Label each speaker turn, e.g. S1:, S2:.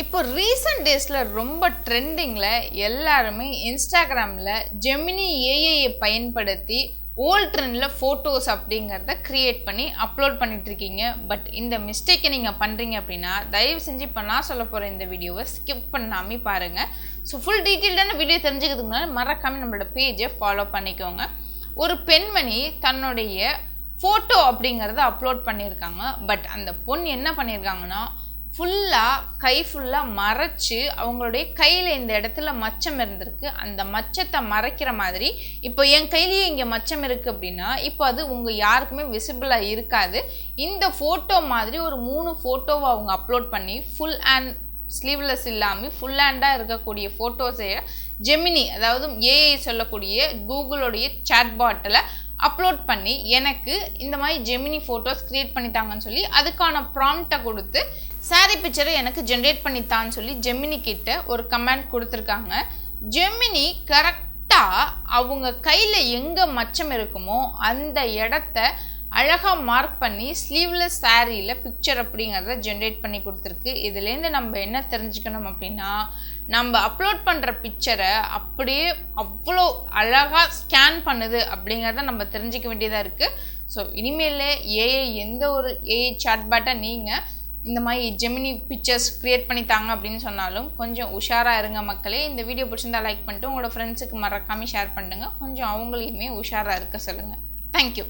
S1: இப்போ ரீசெண்ட் டேஸில் ரொம்ப ட்ரெண்டிங்கில் எல்லாருமே இன்ஸ்டாகிராமில் ஜெமினி ஏஐயை பயன்படுத்தி ஓல்ட் ட்ரெண்டில் ஃபோட்டோஸ் அப்படிங்கிறத க்ரியேட் பண்ணி அப்லோட் பண்ணிகிட்ருக்கீங்க பட் இந்த மிஸ்டேக்கை நீங்கள் பண்ணுறீங்க அப்படின்னா தயவு செஞ்சு இப்போ நான் சொல்ல போகிற இந்த வீடியோவை ஸ்கிப் பண்ணாமல் பாருங்கள் ஸோ ஃபுல் டீட்டெயில்டான வீடியோ தெரிஞ்சுக்கிறதுக்கு முன்னாடி மறக்காமல் நம்மளோட பேஜை ஃபாலோ பண்ணிக்கோங்க. ஒரு பெண்மணி தன்னுடைய ஃபோட்டோ அப்படிங்கிறத அப்லோட் பண்ணியிருக்காங்க பட் அந்த பொண்ணு என்ன பண்ணியிருக்காங்கன்னா ஃபுல்லாக கை ஃபுல்லாக மறைச்சு அவங்களுடைய கையில் இந்த இடத்துல மச்சம் இருந்திருக்கு. அந்த மச்சத்தை மறைக்கிற மாதிரி இப்போ என் கையிலேயே இங்கே மச்சம் இருக்குது அப்படின்னா இப்போ அது உங்கள் யாருக்குமே விசிபிளாக இருக்காது. இந்த ஃபோட்டோ மாதிரி ஒரு மூணு ஃபோட்டோவை அவங்க அப்லோட் பண்ணி ஃபுல் அண்ட் ஸ்லீவ்லெஸ் இல்லாமல் ஃபுல் ஹேண்டாக இருக்கக்கூடிய ஃபோட்டோஸை ஜெமினி அதாவது ஏஐ சொல்லக்கூடிய கூகுளோடைய சாட்பாட்டில் அப்லோட் பண்ணி எனக்கு இந்த மாதிரி ஜெமினி ஃபோட்டோஸ் க்ரியேட் பண்ணித்தாங்கன்னு சொல்லி அதுக்கான ப்ராம்ப்டை கொடுத்து சாரி பிக்சரை எனக்கு ஜென்ரேட் பண்ணித்தான்னு சொல்லி ஜெமினி கிட்ட ஒரு கமெண்ட் கொடுத்துருக்காங்க. ஜெமினி கரெக்டாக அவங்க கையில் எங்கே மச்சம் இருக்குமோ அந்த இடத்த அழகாக மார்க் பண்ணி ஸ்லீவ்லெஸ் சாரியில் பிக்சர் அப்படிங்கிறத ஜென்ரேட் பண்ணி கொடுத்துருக்கு. இதுலேருந்து நம்ம என்ன தெரிஞ்சுக்கணும் அப்படின்னா நம்ம அப்லோட் பண்ணுற பிக்சரை அப்படியே அவ்வளோ அழகாக ஸ்கேன் பண்ணுது அப்படிங்கிறத நம்ம தெரிஞ்சுக்க வேண்டியதாக இருக்குது ஸோ இனிமேல் ஏஐ எந்த ஒரு ஏஐ சாட்பாட்டை நீங்கள் இந்த மாதிரி ஜெமினி பிக்சர்ஸ் க்ரியேட் பண்ணி தாங்க அப்படின்னு சொன்னாலும் கொஞ்சம் உஷாராக இருங்க மக்களே. இந்த வீடியோ பிடிச்சிருந்தா லைக் பண்ணிட்டு உங்களோட ஃப்ரெண்ட்ஸுக்கு மறக்காமல் ஷேர் பண்ணுங்கள் கொஞ்சம் அவங்களையுமே உஷாராக இருக்க சொல்லுங்கள் தேங்க்யூ